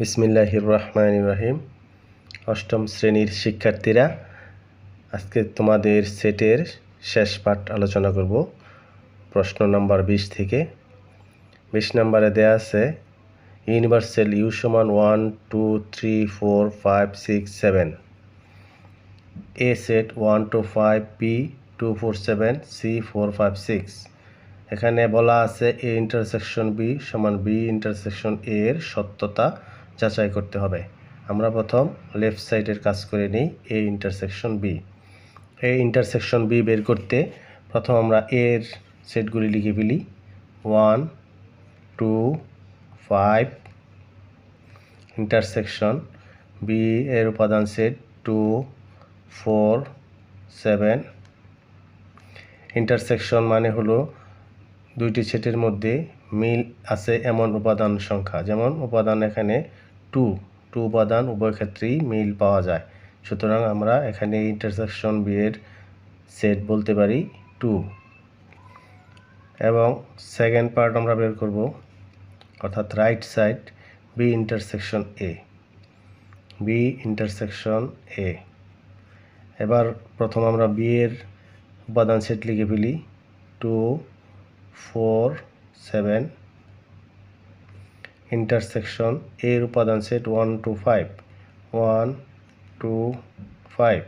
বিসমিল্লাহির রহমান রহিম অষ্টম শ্রেণির শিক্ষার্থীরা, আজকে তোমাদের সেটের শেষ পাঠ আলোচনা করব, প্রশ্ন নম্বর বিশ থেকে। বিশ নম্বরে দেয়া আছে, ইউনিভার্সাল ইউ সমান one, two, three, four, five, six, seven. A set one, two, five, P, two, four, seven, C, four, five, six. এখানে বলা আছে এ ইন্টারসেকশন বি সমান বি ইন্টারসেকশন এর সত্যতা যাচাই করতে হবে। আমরা প্রথম লেফট সাইডের কাজ করে নিই A intersection B A intersection B বের করতে প্রথম আমরা এর সেটগুলি লিখে ফেলি। One two five intersection B এর উপাদান set two four seven intersection মানে হলো দুইটি সেটের মধ্যে মিল আছে এমন উপাদান সংখ্যা। যেমন উপাদান এখানে টু টু উপাদান উভয় ক্ষেত্রেই মিল পাওয়া যায়। সুতরাং আমরা এখানে ইন্টারসেকশন বিয়ের সেট বলতে পারি টু। এবং সেকেন্ড পার্ট আমরা বের করব, অর্থাৎ right side B intersection A B intersection A এবার প্রথম আমরা বি এর উপাদান সেট লিখে ফেলি। টু ফোর সেভেন ইন্টারসেকশন এর উপাদান set one two five one two five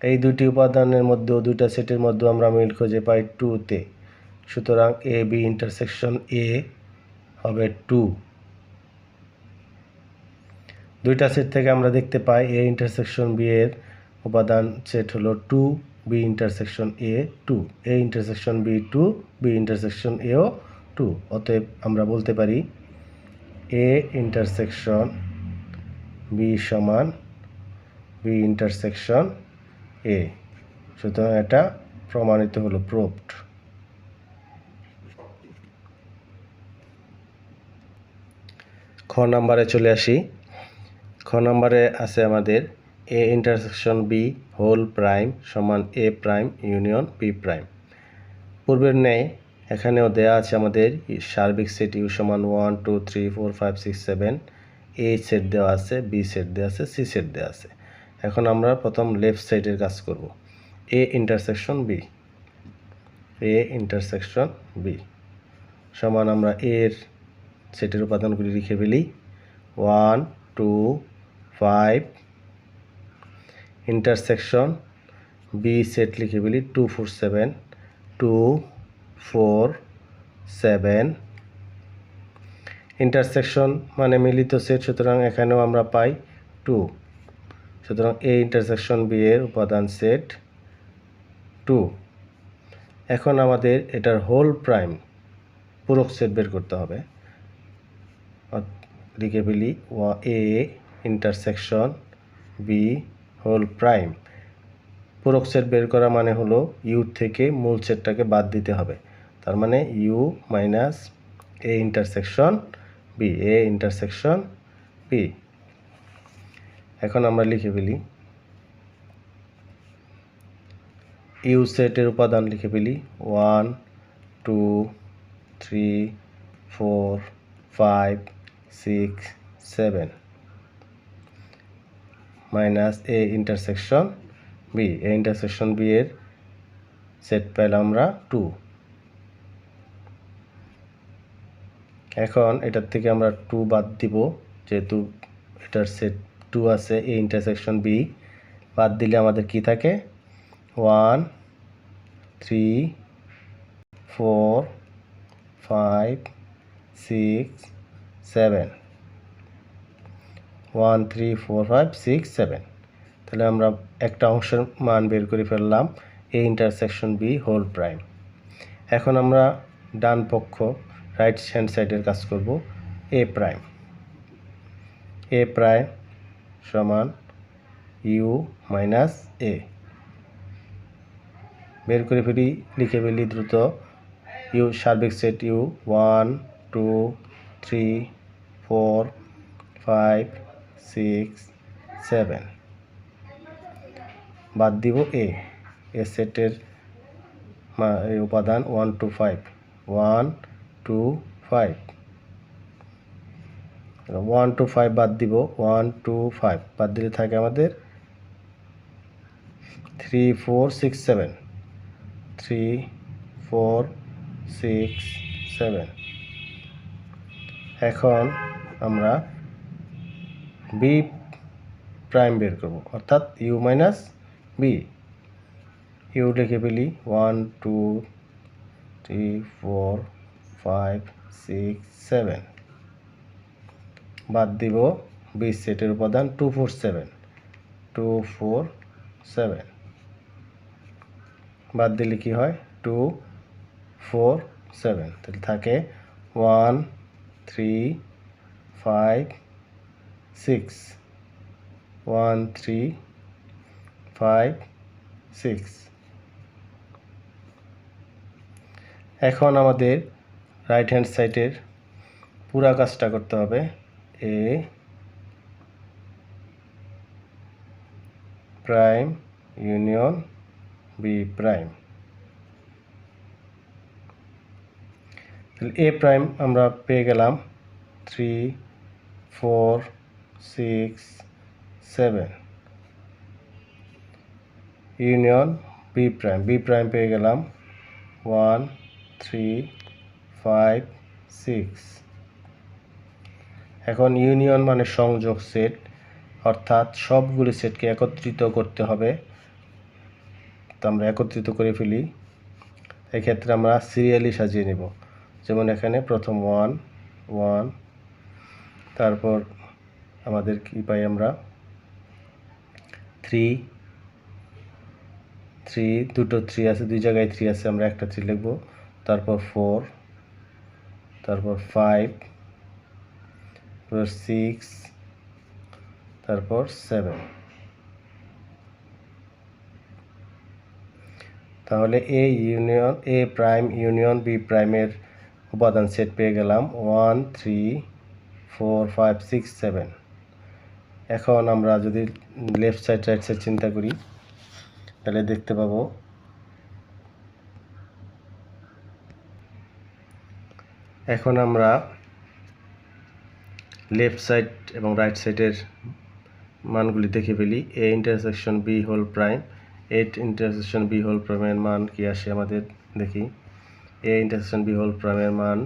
এই দুটি উপাদানের মধ্যেও দুইটা সেটের মধ্যে আমরা মিল খুঁজে পাই টুতে সুতরাং এ বি ইন্টারসেকশন এ হবে টু দুইটা সেট থেকে আমরা দেখতে পাই এ ইন্টারসেকশন বি এর উপাদান সেট হলো two B intersection A two A intersection B two B intersection এও টু, অতএব আমরা বলতে পারি এ ইন্টারসেকশন বি সমান বি ইন্টারসেকশন এ সুতরাং এটা প্রমাণিত হলো প্রুভড খ নাম্বারে চলে আসি। খ নাম্বারে আছে আমাদের A intersection B whole prime সমান A prime union B prime পূর্বের ন্যায় এখানেও দেয়া আছে আমাদের সার্বিক সেট ইউ সমান one two three four five six seven A set দেওয়া আছে বি সেট দেওয়া আছে সি সেট দেওয়া আছে। এখন আমরা প্রথম লেফট সাইডের কাজ করব। A intersection B A intersection B সমান আমরা এর সেটের উপাদানগুলি লিখে ফেলি। One two five intersection B set লিখে ফেলি two four seven two four, seven intersection মানে মিলিত সেট, সুতরাং এখানেও আমরা পাই টু সুতরাং এ ইন্টারসেকশন বি এর উপাদান সেট টু এখন আমাদের এটার হোল প্রাইম পূরক সেট বের করতে হবে। লিখে ফেলি ওয়া A intersection B whole prime পূরক সেট বের করা মানে হলো ইউ থেকে মূল সেটটাকে বাদ দিতে হবে। তার মানে U minus A intersection B, A intersection B. এখন আমরা লিখে ফেলি। ইউ সেটের উপাদান লিখে ফেলি। One, two, three, four, five, six, seven. Minus A intersection B. A intersection B এর সেট পেলাম আমরা টু। এখন এটার থেকে আমরা টু বাদ দিব, যেহেতু এটার সেট টু আছে এ ইন্টারসেকশন বি বাদ দিলে আমাদের কি থাকে? One three four five six seven one three four five six seven তাহলে আমরা একটা অংশের মান বের করে ফেললাম A intersection B whole prime এখন আমরা ডান পক্ষ রাইট হ্যান্ড সাইডের কাজ করব এ প্রাইম এ প্রাইম সমান ইউ মাইনাস এ বের করে ফেলি, লিখে ফেলি দ্রুত। ইউ সার্বিক set U one two three four five six seven বাদ দিব এ এ সেটের উপাদান one two five one two five one two five বাদ দিব। ওয়ান টু ফাইভ বাদ দিলে থাকে আমাদের three four six seven three four six seven এখন আমরা বি প্রাইম বের করব। অর্থাৎ ইউ মাইনাস বি ইউ লিখে ফেলি। One two three four five six seven বাদ দিব বি সেটের উপাদান two four seven two four seven বাদ দিলে কি হয়? টু ফোর সেভেন তাহলে থাকে one three five six one three five six এখন আমাদের রাইট হ্যান্ড সাইডের পুরা কাজটা করতে হবে। A prime union B prime তাহলে এ প্রাইম আমরা পেয়ে গেলাম three four six seven union B prime B prime পেয়ে গেলাম ওয়ান থ্রি ফাইভ সিক্স এখন ইউনিয়ন মানে সংযোগ সেট অর্থাৎ সবগুলি সেটকে একত্রিত করতে হবে। তো আমরা একত্রিত করে ফেলি। এক্ষেত্রে আমরা সিরিয়ালি সাজিয়ে নেব। যেমন এখানে প্রথম ওয়ান ওয়ান তারপর আমাদের কি পাই আমরা? থ্রি থ্রি দুটো থ্রি আছে, দুই জায়গায় থ্রি আছে, আমরা একটা থ্রি লিখব। তারপর ফোর তারপর ফাইভ তারপর সিক্স তারপর সেভেন তাহলে A union A prime union B প্রাইমের উপাদান সেট পেয়ে গেলাম। One three four five six seven এখন আমরা যদি লেফট সাইড রাইট সাইড চিন্তা করি, তাহলে দেখতে পাবো এখন আমরা লেফট সাইড এবং রাইট সাইডের মানগুলি দেখে ফেলি। A intersection B whole prime at intersection B whole প্রাইমের মান কি আসে আমাদের দেখি। এ ইন্টারসেকশন বি হোল প্রাইমের মান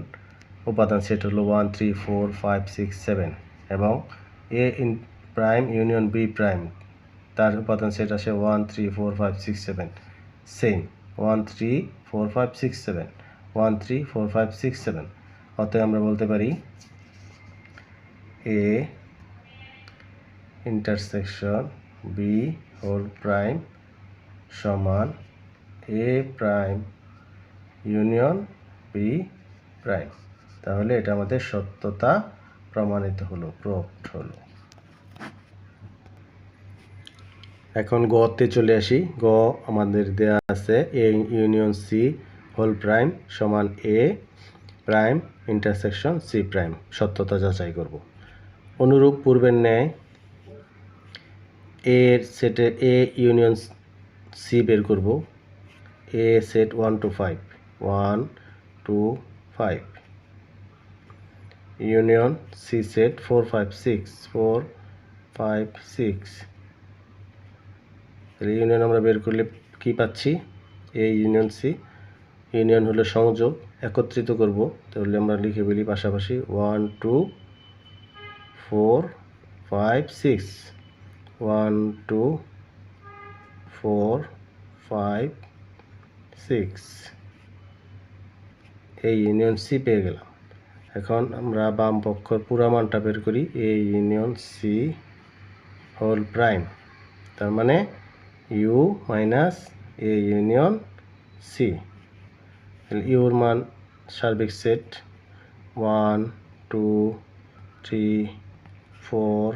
উপাদান সেট হলো one three four five six seven এবং A in prime union B prime তার উপাদান সেট আসে one three four five six seven same one three four five six seven one three four five six seven অতএব আমরা বলতে পারি A intersection B whole prime সমান A prime union B prime তাহলে এটা আমাদের সত্যতা প্রমাণিত হলো প্রুভড হলো। এখন গতে চলে আসি। গ আমাদের দেয়া আছে A union C whole prime সমান A prime, intersection, C prime, সত্যতা যাচাই করব। অনুরূপ পূর্বের ন্যায় এর সেটে এ ইউনিয়ন সি বের করব। A set one two five one two five union C set four five six four five six তাহলে ইউনিয়ন আমরা বের করলে কি পাচ্ছি? এ ইউনিয়ন সি ইউনিয়ন হলো সংযোগ। একত্রিত করব। তাহলে আমরা লিখে ফেলি পাশাপাশি one, two, four, five, six. One, two, four, five, six. এই ইউনিয়ন সি পেয়ে গেলাম। এখন আমরা বাম পক্ষর পুরা মানটা বের করি। A union C whole prime তার মানে U minus A union C your মান সার্বিক set one two three four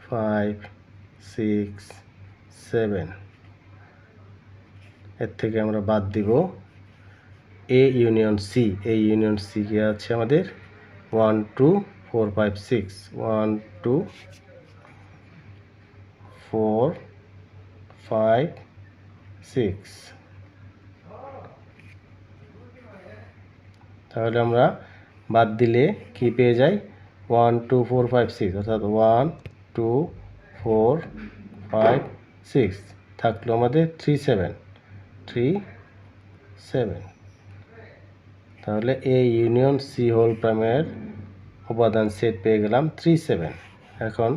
five six seven এর থেকে আমরা বাদ দিব এ ইউনিয়ন সি এই ইউনিয়ন সি কি আছে আমাদের? One two four five six one two four five six তাহলে আমরা বাদ দিলে কি পেয়ে যাই? One two four five six অর্থাৎ one two four five six থাকল আমাদের থ্রি সেভেন থ্রি সেভেন তাহলে এ ইউনিয়ন সি হোল প্রাইমের উপাদান সেট পেয়ে গেলাম থ্রি সেভেন এখন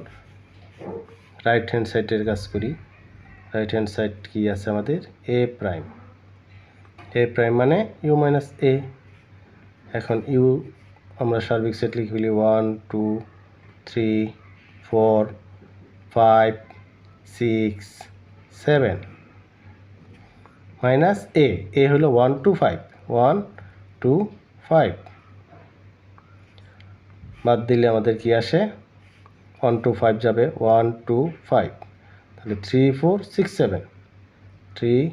রাইট হ্যান্ড সাইডের কাজ করি। রাইট হ্যান্ড সাইড কি আছে আমাদের? এ প্রাইম এ প্রাইম মানে ইউ মাইনাস এ এখন ইউ, আমরা সার্বিক সেট লিখে ফেলি one, two, three, four, five, six, seven. Minus A A হলো one, two, five. One, two, five. বাদ দিলে আমাদের কি আসে? ওয়ান, টু, ফাইভ যাবে। One, two, five. তাহলে three, four, six, seven. Three,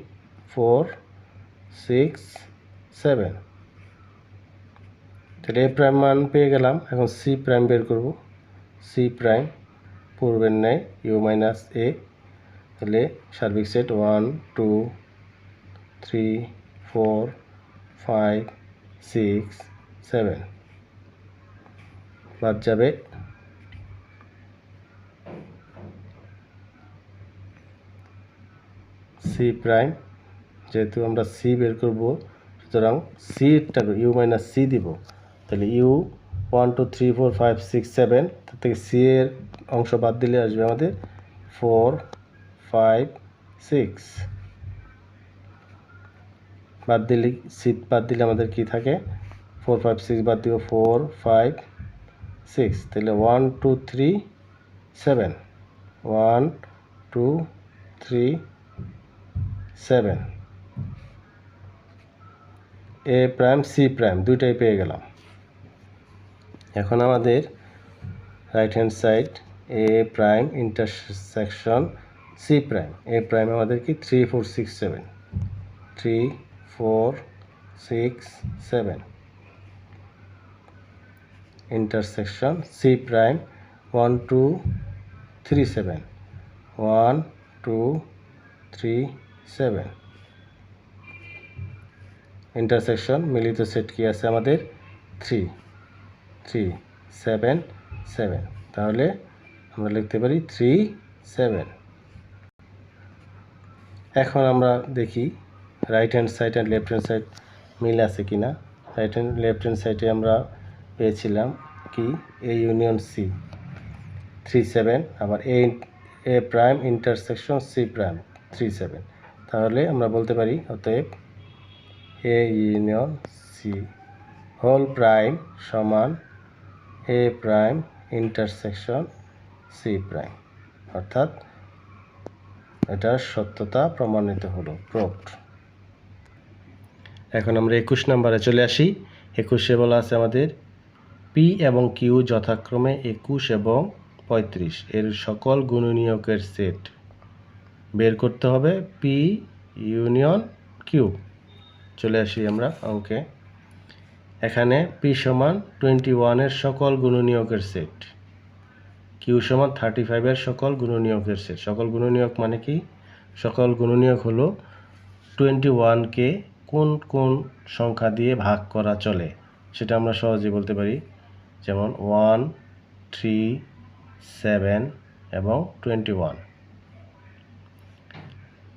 four, six, seven. তাহলে এ প্রাইম মান পেয়ে গেলাম, এখন সি প্রাইম বের করব। সি প্রাইম, পূর্বের নেয় ইউ মাইনাস এ। তাহলে সার্বিক set one, two, three, four, five, six, seven. বাদ যাবে। সি প্রাইম, যেহেতু আমরা সি বের করব, সুতরাং সিটা ইউ মাইনাস সি দিব। তাহলে U one, two, three, four, five, six, seven, তার থেকে সি এর অংশ বাদ দিলে আসবে আমাদের ফোর, ফাইভ, সিক্স। বাদ দিলে, সিট বাদ দিলে আমাদের কি থাকে? ফোর, ফাইভ, সিক্স বাদ দিব ফোর, ফাইভ, সিক্স। তাহলে one, two, three, seven. One, two, three, seven. A prime, C prime, দুইটাই পেয়ে গেলাম। এখন আমাদের right hand side A prime intersection C prime A prime আমাদের কি? Three four six seven three four six seven intersection C prime one two three seven one two three seven intersection মিলিত set কি আছে আমাদের? Three three seven seven তাহলে আমরা লিখতে পারি থ্রি সেভেন এখন আমরা দেখি রাইট হ্যান্ড সাইড আর লেফট হ্যান্ড সাইড মিল আছে কি না রাইট হ্যান্ড লেফট হ্যান্ড সাইডে আমরা পেয়েছিলাম কি? A union C three seven আবার A A prime intersection C prime three seven তাহলে আমরা বলতে পারি অতএব A union C whole prime সমান A prime intersection C prime অর্থাৎ এটার সত্যতা প্রমাণিত হলো প্রুফড এখন আমরা একুশ নম্বরে চলে আসি। একুশে বলা আছে আমাদের পি এবং কিউ যথাক্রমে একুশ এবং পঁয়ত্রিশ। এর সকল গুণনীয়কের সেট বের করতে হবে পি ইউনিয়ন কিউ চলে আসি আমরা অঙ্কে। এখানে পি সমান টোয়েন্টি ওয়ানের সকল গুণনীয়কের সেট কিউ সমান থার্টি ফাইভের সকল গুণনীয়কের সেট সকল গুণনীয়ক মানে কি? সকল গুণনীয়ক হলো টোয়েন্টি ওয়ানকে কোন কোন সংখ্যা দিয়ে ভাগ করা চলে? সেটা আমরা সহজে বলতে পারি। যেমন ওয়ান থ্রি সেভেন এবং টোয়েন্টি ওয়ান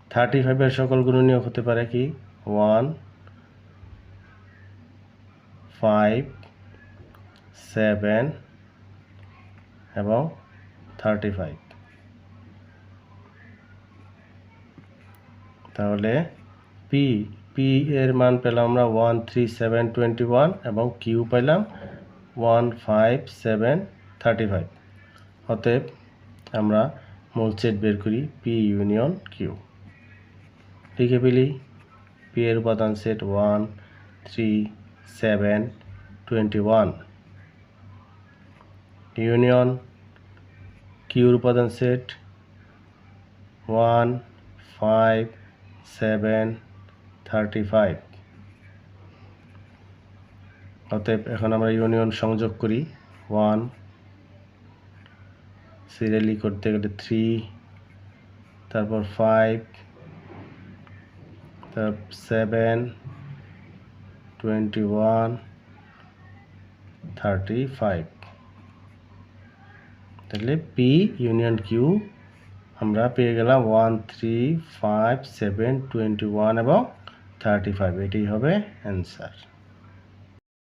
থার্টি ফাইভের সকল গুণনীয়ক হতে পারে কি? ওয়ান ফাইভ সেভেন এবং থার্টি ফাইভ তাহলে পি পি এর মান পেলাম আমরা one three seven twenty one এবং কিউ পেলাম one five seven thirty five অতএব আমরা মূল সেট বের করি পি ইউনিয়ন কিউ লিখে ফেলি পি এর উপাদান set one three seven twenty one. Union, কিউর উপাদান set, one, five, seven, thirty five. অতএব এখন আমরা ইউনিয়ন সংযোগ করি। ওয়ান, সিরিয়ালি করতে গেলে থ্রি, তারপর ফাইভ, তারপর seven twenty one thirty five তাহলে পি ইউনিয়ন কিউ আমরা পেয়ে গেলাম one three five seven twenty one এবং থার্টি ফাইভ এটাই হবে অ্যান্সার